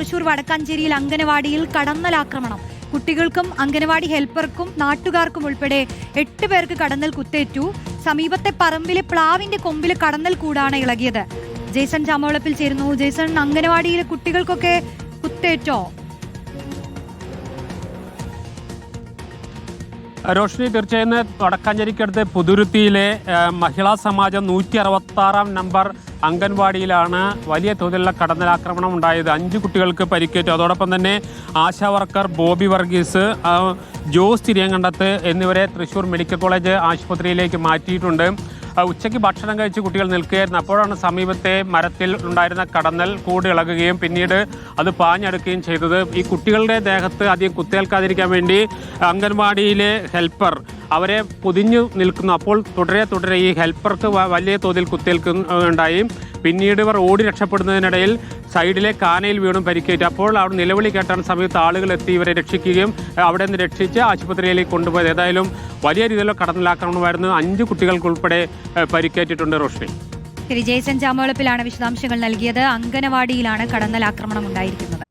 തൃശൂർ വടക്കാഞ്ചേരിയിൽ അംഗനവാടിയിൽ കടന്നലാക്രമണം കുട്ടികൾക്കും അംഗനവാടി ഹെൽപ്പർക്കും നാട്ടുകാർക്കും ഉൾപ്പെടെ എട്ട് പേർക്ക് കടന്നൽ കുത്തേറ്റു. സമീപത്തെ പറമ്പിലെ പ്ലാവിന്റെ കൊമ്പിൽ കടന്നൽ കൂടാണ് ഇളകിയത്. ജേസൺ ചാമോളപ്പിൽ ചേരുന്നു. ജേസൺ അംഗനവാടിയിലെ കുട്ടികൾക്കൊക്കെ കുത്തേറ്റോ? രോഷിനി തീർച്ചയായും വടക്കാഞ്ചേരിക്കടുത്ത് പുതുരുത്തിയിലെ മഹിളാ സമാജം നൂറ്റി അറുപത്തി ആറാം നമ്പർ അംഗൻവാടിയിലാണ് വലിയ തോതിലുള്ള കടന്നലാക്രമണം ഉണ്ടായത്. അഞ്ച് കുട്ടികൾക്ക് പരിക്കേറ്റു. അതോടൊപ്പം തന്നെ ആശാ വർക്കർ ബോബി വർഗീസ് ജോസ് തിരിയങ്കണ്ടത്ത് എന്നിവരെ തൃശൂർ മെഡിക്കൽ കോളേജ് ആശുപത്രിയിലേക്ക് മാറ്റിയിട്ടുണ്ട്. ഉച്ചയ്ക്ക് ഭക്ഷണം കഴിച്ച് കുട്ടികൾ നിൽക്കുകയായിരുന്നു. അപ്പോഴാണ് സമീപത്തെ മരത്തിൽ ഉണ്ടായിരുന്ന കടന്നൽ കൂട് ഇളകുകയും പിന്നീട് അത് പാഞ്ഞെടുക്കുകയും ചെയ്തത്. ഈ കുട്ടികളുടെ ദേഹത്ത് അധികം കുത്തേൽക്കാതിരിക്കാൻ വേണ്ടി അംഗൻവാടിയിലെ ഹെൽപ്പർ അവരെ പൊതിഞ്ഞു നിൽക്കുന്നു. അപ്പോൾ തുടരെ തുടരെ ഈ ഹെൽപ്പർക്ക് വലിയ തോതിൽ കുത്തേൽക്കുന്നുണ്ടായി പിന്നീട് ഇവർ ഓടി രക്ഷപ്പെടുന്നതിനിടയിൽ സൈഡിലെ കാനയിൽ വീണും പരിക്കേറ്റ്. അപ്പോൾ അവിടെ നിലവിളി കേട്ടാൻ സമയത്ത് ആളുകൾ എത്തി ഇവരെ രക്ഷിക്കുകയും അവിടെ നിന്ന് രക്ഷിച്ച് ആശുപത്രിയിലേക്ക് കൊണ്ടുപോയത്. ഏതായാലും വലിയ രീതിയിലുള്ള കടന്നിലാക്രമണമായിരുന്നു. അഞ്ച് കുട്ടികൾക്കുൾപ്പെടെ പരിക്കേറ്റിട്ടുണ്ട് റോഷ്നി. ശരി ചാമോളപ്പിലാണ് വിശദാംശങ്ങൾ നൽകിയത്. അംഗനവാടിയിലാണ് കടന്നലാക്രമണം ഉണ്ടായിരിക്കുന്നത്.